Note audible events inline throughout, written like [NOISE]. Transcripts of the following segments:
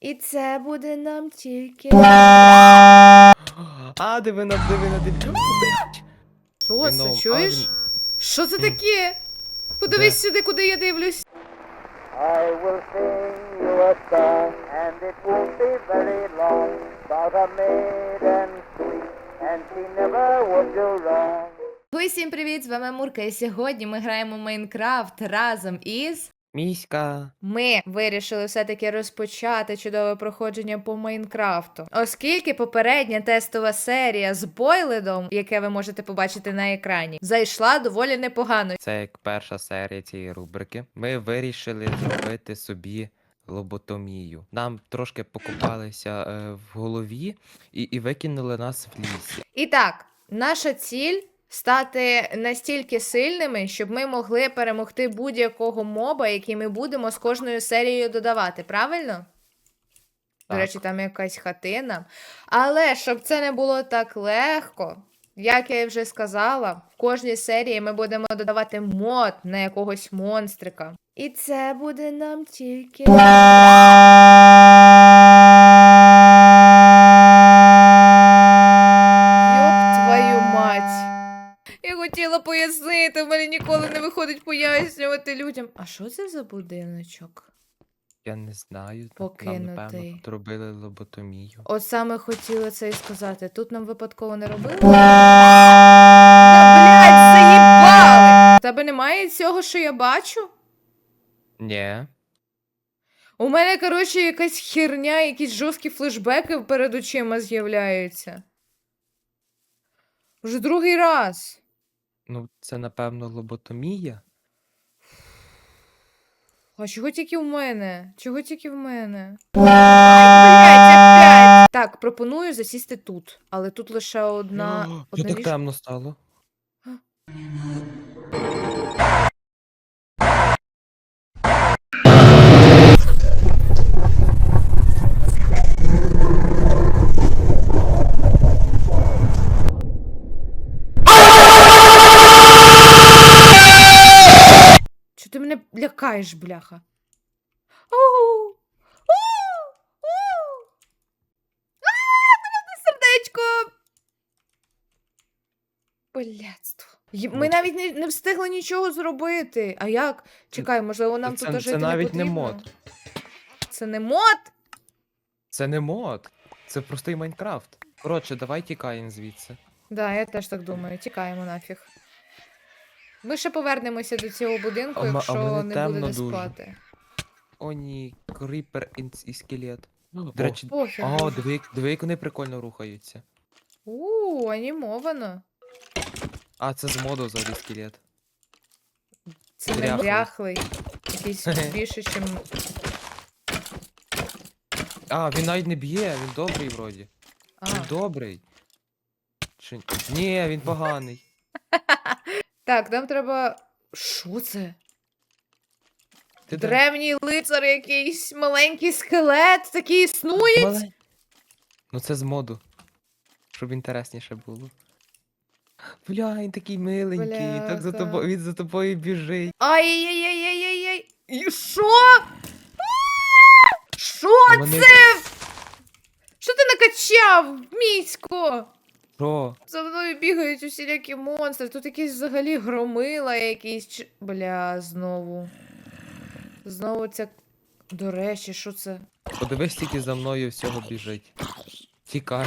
І це буде нам тільки. А, диви на диви на диви. Що це, чуєш? Що це таке? Подивись сюди, куди я дивлюсь. I will sing you a song, and it won't be very long, about a maiden sweet, and she never would do wrong. Усім привіт! З вами Мурка, і сьогодні ми граємо в Майнкрафт разом із. Міська. Ми вирішили все-таки розпочати чудове проходження по Майнкрафту, оскільки попередня тестова серія з Бойледом, яке ви можете побачити на екрані, зайшла доволі непогано. Це як перша серія цієї рубрики. Ми вирішили зробити собі лоботомію. Нам трошки покопалися е, в голові і, і викинули нас в лісі. І так, наша ціль стати настільки сильними, щоб ми могли перемогти будь-якого моба, який ми будемо з кожною серією додавати, правильно? До речі, там якась хатина. Але щоб це не було так легко, як я і вже сказала, в кожній серії ми будемо додавати мод на якогось монстрика. І це буде нам тільки. Пояснювати людям. А що це за будиночок? Я не знаю. Нам, напевно, тут робили лоботомію. От саме хотіла це і сказати. Тут нам випадково не робили. Та, блядь, заїбали! В Тебе немає цього, що я бачу? Ні. У мене, коротше, якась херня, якісь жорсткі флешбеки перед очима з'являються. Вже другий раз. Ну, це, напевно, лоботомія. А чого тільки в мене? Чого тільки в мене? Блять, опять! Так, пропоную засісти тут. Але тут лише одна. О, одна так ліж- темно стало? Ти мене лякаєш, бляха? Сердечко! Блядство. Ми навіть не, не встигли нічого зробити. А як? Чекай, можливо, нам це, тут це навіть не не мод. Це не мод? Це не мод. Це простий Майнкрафт. Коротше, давай тікаємо звідси. Да, я теж так думаю. Тікаємо нафіг. Ми ще повернемося до цього будинку, А м- а якщо мене не темно буде дуже. спати. О, ні, кріпер і, і скелет. Ну, До речі, Похер. о, диви, як- диви, як вони прикольно рухаються. У, анімовано. А, це з моду взагалі скелет. Це не Дряхлий. дряхлий. Якийсь більше, чим. А, він навіть не б'є, він добрий вроді. А. Він добрий. Чи... Ні, він поганий. Так, нам треба. Що це? Ти де? Древній лицар, якийсь маленький скелет, такий існує. Мале- Ну це з моду. Щоб інтересніше було. Бля, він такий миленький, так за Бляха. тобою, він за тобою біжить. Ай-яй-яй-яй-яй-яй. І Що? Що А вони- це? Що ти накачав, місько? Що? За мною бігають усілякі монстри. Тут якісь взагалі громила якісь. Бля, знову. Знову ця. До речі, що це? Подивись, тільки за мною всього біжить. Тікай.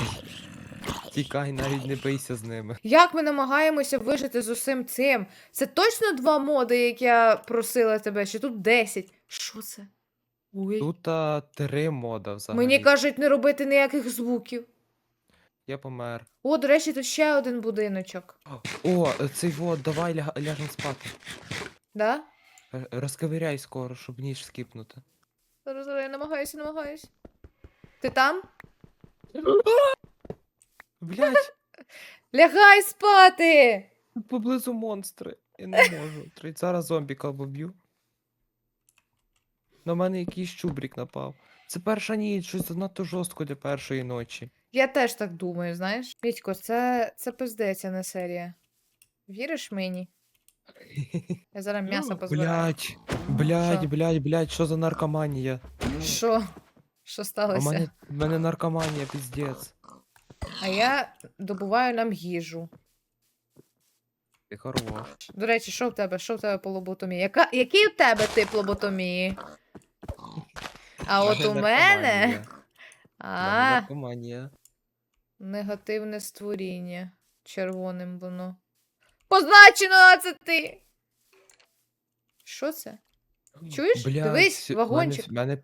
Тікай, навіть не бийся з ними. Як ми намагаємося вижити з усім цим? Це точно два моди, як я просила тебе, чи тут 10? Що це? Ой. Тут а, три мода взагалі. Мені кажуть не робити ніяких звуків. Я помер. О, до речі, тут ще один будиночок. О, цей вот, давай ля... ляжем спати. Да? Р- Розковиряй скоро, щоб ніж скіпнути. Зараз зараз я намагаюся, намагаюся. Ти там? Блять, [LAUGHS] Лягай спати! поблизу монстри. Я не можу. Три- Зараз зомбіка вб'ю. На мене якийсь чубрік напав. Це перша ніч, щось занадто жорстко для першої ночі. Я теж так думаю, знаєш. Вітько, це, це пиздець, а не серія. Віриш мені? Я зараз м'ясо позбираю. Блять, блять, Що? блять, блять, що за наркоманія? Що? Що У сталося? мене, в мене наркоманія, піздець. А я добуваю нам їжу. Ти хорош. До речі, що в тебе? Що в тебе по лоботомії? Яка... Який у тебе тип лоботомії? А от у мене. наркоманія. Мене А, наркоманія. Негативне створіння. Червоним воно. Позначено це ти! Що це? Чуєш? Блядь, Дивись, вагончик. Мене, мене,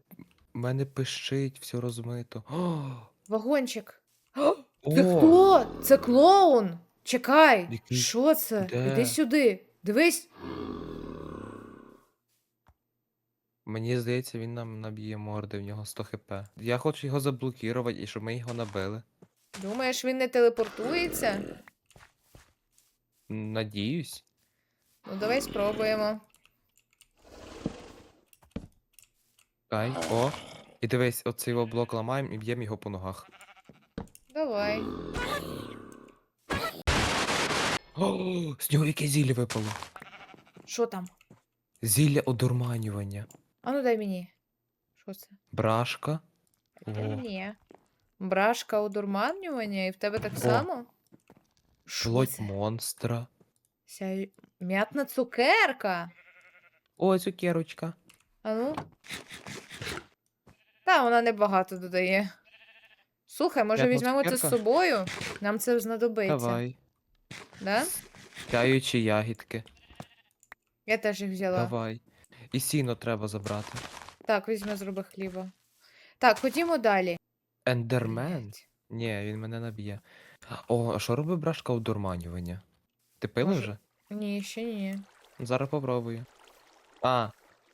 мене пищить, все розмито. О, [GASPS] Вагончик. о, Ти хто? Це клоун. Чекай. Який? Що це? Де? Іди сюди. Дивись. Мені здається, він нам наб'є морди, в нього 100 хп. Я хочу його заблокувати і щоб ми його набили. Думаєш, він не телепортується? Надіюсь. Ну, давай спробуємо. Ай, о. І дивись, оцей його блок ламаємо і б'ємо його по ногах. Давай. О, з нього яке зілля випало. Що там? Зілля одурманювання. А ну дай мені. Що це? Брашка. О. мені. Брашка одурманювання, і в тебе так О. само? Що Плоть це? монстра. Ся... М'ятна цукерка. О, цукерочка. А ну. Та, вона небагато додає. Слухай, може М'ятна візьмемо це з цукерка? собою? Нам це знадобиться. Давай. Да? Чаючі ягідки. Я теж їх взяла. Давай. І сіно треба забрати. Так, візьми, зроби хліба. Так, ходімо далі. Ендермен? Ні, він мене наб'є. О, а що робить брашка одурманювання? Ти пила Може- вже? Ні, ще ні. Зараз попробую. А,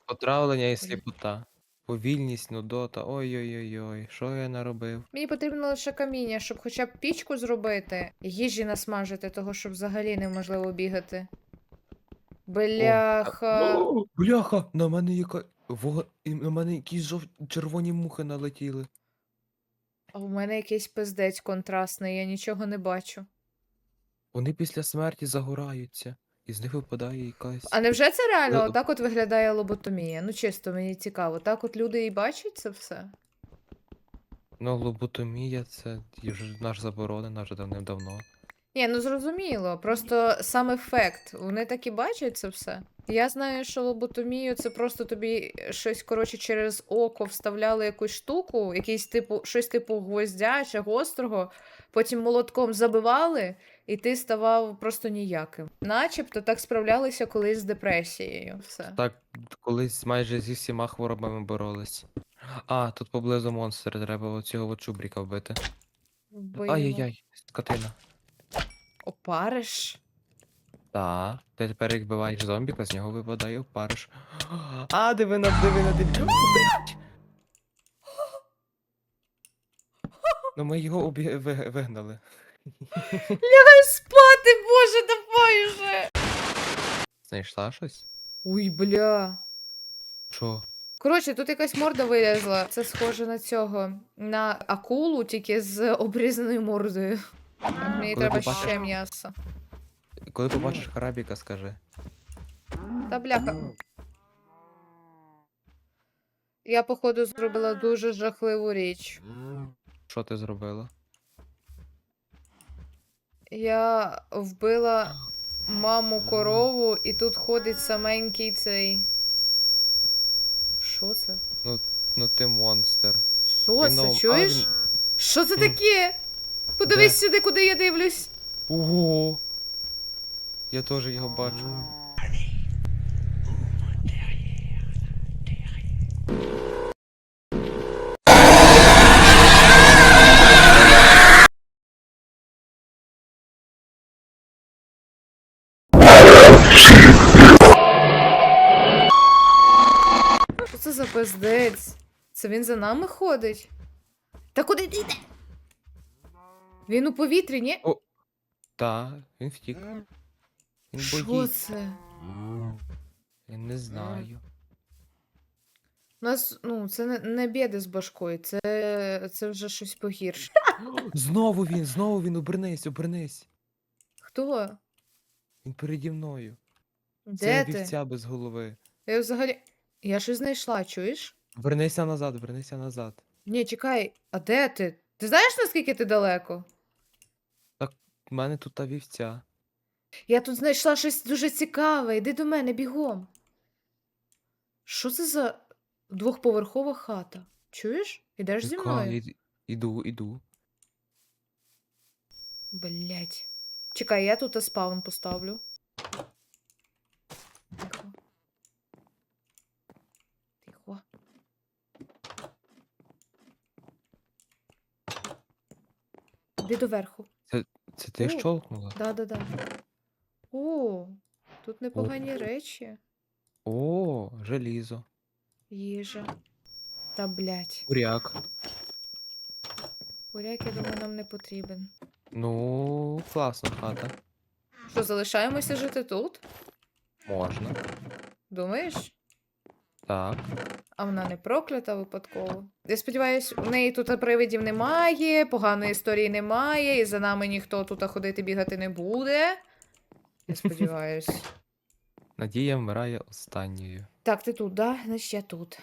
отравлення і сліпота. Повільність, нудота. Ой-ой-ой-ой, що я наробив? Мені потрібно лише каміння, щоб хоча б пічку зробити, їжі насмажити, того, щоб взагалі неможливо бігати. Бляха. О, [GASPS] бляха! На мене яка. Во... і На мене якісь жов... червоні мухи налетіли. А у мене якийсь пиздець контрастний, я нічого не бачу. Вони після смерті загораються. І з них випадає якась. А невже це реально Е, отак от виглядає лоботомія? Ну чисто, мені цікаво. Так от люди і бачать це все? Ну, лоботомія це є вже наш заборонена вже давним-давно. Ні, ну зрозуміло. Просто сам ефект. Вони так і бачать це все. Я знаю, що лоботомію це просто тобі щось, коротше, через око вставляли якусь штуку, якийсь типу, щось типу гвоздя чи гострого, потім молотком забивали, і ти ставав просто ніяким. Начебто так справлялися колись з депресією. Все. Так, колись майже зі всіма хворобами боролись. А, тут поблизу монстр, треба оцього от чубріка вбити. Ай-яй-яй, скотина. Опариш? Та, ти тепер як вбиваєш зомбіка, з нього випадає опариш. А, диви на диви на диви. Ну ми його обі... ви- вигнали. Лягай спати, боже, давай уже! Знайшла щось? Ой, бля. Що? Коротше, тут якась морда вилізла. Це схоже на цього. На акулу, тільки з обрізаною мордою. Мені треба ще м'ясо. Коли побачиш харабіка, скажи. Та бляха. Я, походу, зробила дуже жахливу річ. Що ти зробила? Я вбила маму корову, і тут ходить саменький цей. Що це? Ну ти монстр. Що це? нов- а, Чуєш? він- Що це М. таке? Подивись Де? сюди, куди я дивлюсь. Ого! Я теж його бачу. Що це за пиздець? Це він за нами ходить? Та куди ти йде? Він у повітрі, ні? Та, він втік. Він Що боїться. це? Я не знаю. У нас, ну, це не, не біди з башкою, це, це вже щось погірше. [GASPS] Знову він, знову він, обернись, обернись. Хто? Він переді мною. Де Це ти? вівця без голови. Я взагалі. Я щось знайшла, чуєш? Вернися назад, вернися назад. Ні, чекай, а де ти? Ти знаєш, наскільки ти далеко? У мене тут та вівця. Я тут знайшла щось дуже цікаве. Іди до мене бігом. Що це за двохповерхова хата? Чуєш? Ідеш зі Яка? мною? Ід- Іду, іду. Блять. Чекай, я тут спаун поставлю. Тихо. Тихо. Іди доверху. Це ти О. щолкнула? Да-да-да. О, тут непогані речі. О, желізо. Їжа. Та блять. Буряк. Буряк, я думаю, нам не потрібен. Ну, класна хата. Що, залишаємося жити тут? Можна. Думаєш? Так. А вона не проклята випадково. Я сподіваюся, у неї тут привидів немає, поганої історії немає, і за нами ніхто тут ходити бігати не буде. Я сподіваюсь. [LAUGHS] Надія вмирає останньою. Так, ти тут, да? Значить, я тут.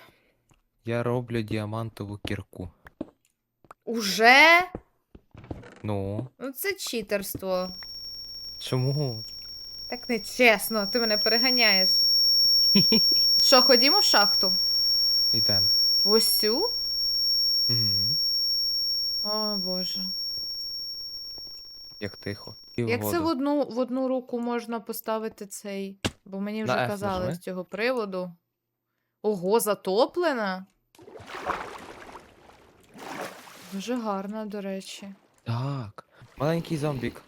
Я роблю діамантову кірку. Уже? Ну, Ну, це читерство. чому? Так не чесно, ти мене переганяєш. [LAUGHS] Що, ходімо в шахту? Ідем. В ось цю? Угу. О, Боже. Як тихо. Як це в одну, в одну руку можна поставити цей? Бо мені вже На F казали нажми. з цього приводу. Ого, затоплена. Дуже гарна, до речі. Так. Маленький зомбік.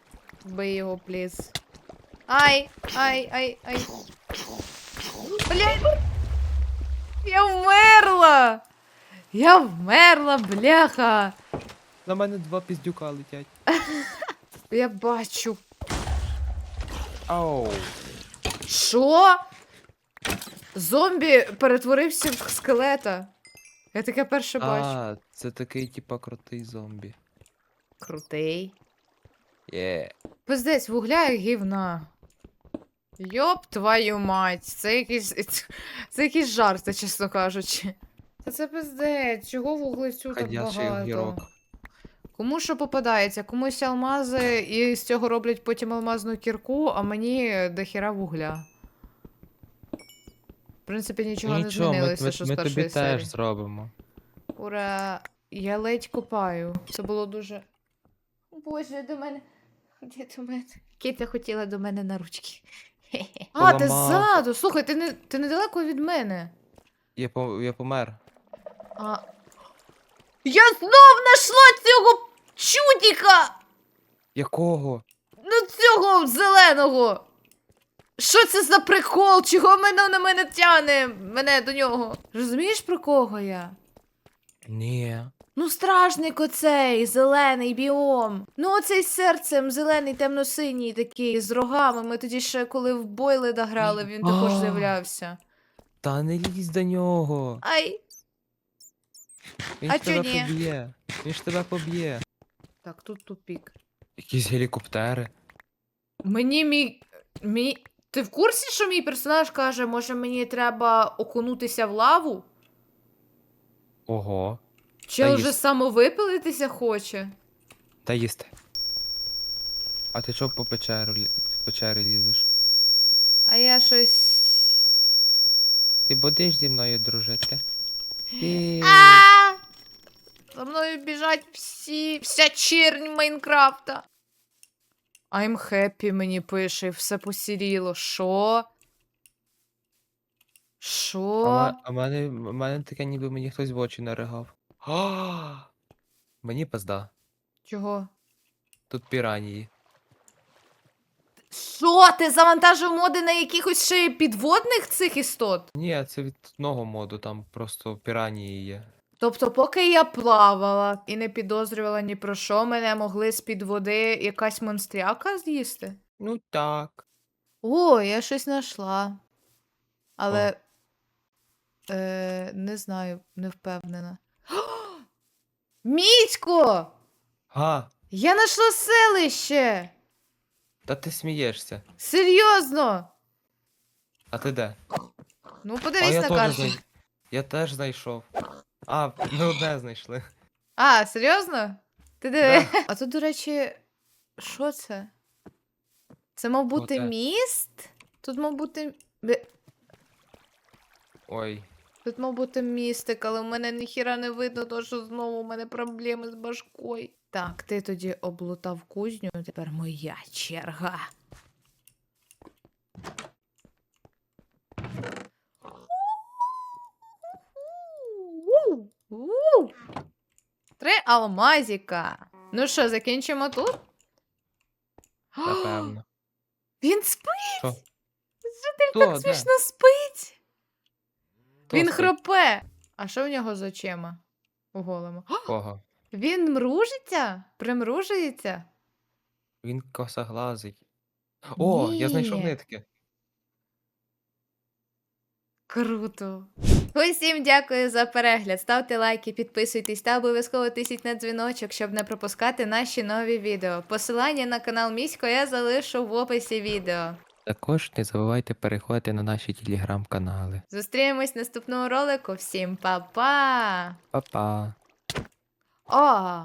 Вбий його, пліз. Ай, ай, ай, ай. Блядь! Я вмерла! Я вмерла, бляха! На мене два піздюка летять. [LAUGHS] Я бачу. Ау. Що? Зомбі перетворився в скелета. Я таке перше бачу. А, це такий, типа, крутий зомбі. Крутий. Є. Пиздець, вугля і гівна. Йоп твою мать, це якийсь. Це якийсь жарт, чесно кажучи. Та це пиздець, чого вуглецю так багато? Кому що попадається, комусь алмази і з цього роблять потім алмазну кірку, а мені дохіра вугля. В принципі, нічого, не Нічого, ми, змінилося, ми, що з ми тобі серії. теж зробимо. Ура! Я ледь копаю. Це було дуже. Боже, до мене. Ходи до мене. Кітя хотіла до мене на ручки. [LAUGHS] А, ти ззаду. Слухай, ти не ти недалеко від мене. Я, по, я помер. А... Я знов знайшла цього чудіка! Якого? Ну цього зеленого. Що це за прикол? Чого мене на мене тяне? Мене до нього. Розумієш, про кого я? Ні. Ну, стражник оцей, зелений біом. Ну, оцей з серцем, зелений, темно-синій такий, з рогами. Ми тоді ще коли в Бойледа грали, він також з'являвся. Та не лізь до нього. Ай! Він А ж тебе чо ні? поб'є. Він ж тебе поб'є. Так, тут тупік. Якісь гелікоптери. Мені мій. мій... Ти в курсі, що мій персонаж каже, може мені треба окунутися в лаву? Ого. Чи Та вже самовипилитися хоче? Та їсти. А ти чого по печеру, лі- в печері лізеш? А я щось. Ти будеш зі мною дружити? Ти... А! За мною біжать всі, вся чернь Майнкрафта. I'm happy мені пише, все посіріло. Що? Що? А, а мене, мене таке ніби мені хтось в очі наригав. А! Мені пизда. Чого? Тут піранії. Що? Ти завантажив моди на якихось ще підводних цих істот? Ні, це від одного моду, там просто піранії є. Тобто, поки я плавала і не підозрювала ні про що, мене могли з-під води якась монстряка з'їсти? Ну так. О, я щось знайшла. Але. Е, не знаю, не впевнена. [GASPS] Мітько! Га, Я знайшла селище! Та ти смієшся. Серйозно! А ти де? Ну, А подивись я на теж карті. знай... Я теж знайшов. А, ми одне знайшли. А, серйозно? Ти диви. А тут, до речі, що це? Це мав бути Оте. міст? Тут мав бути. Бе- Ой. Тут мав бути містик, але в мене ніхіра не видно, то що знову у мене проблеми з башкою. Так, ти тоді облутав кузню, тепер моя черга. Три алмазіка. Ну що, закінчимо тут? Напевно. [GASPS] Він спить! Що? Житель так смішно спить! Він спить? хропе. А що в нього з очима? У голому. Кого? Він мружиться? Примружується? Він косоглазий. О, я знайшов нитки. Круто. Усім дякую за перегляд. Ставте лайки, підписуйтесь та обов'язково тисніть на дзвіночок, щоб не пропускати наші нові відео. Посилання на канал Місько я залишу в описі відео. Також не забувайте переходити на наші телеграм-канали. Зустрінемось в наступному ролику. Всім па-па! Па-па! О!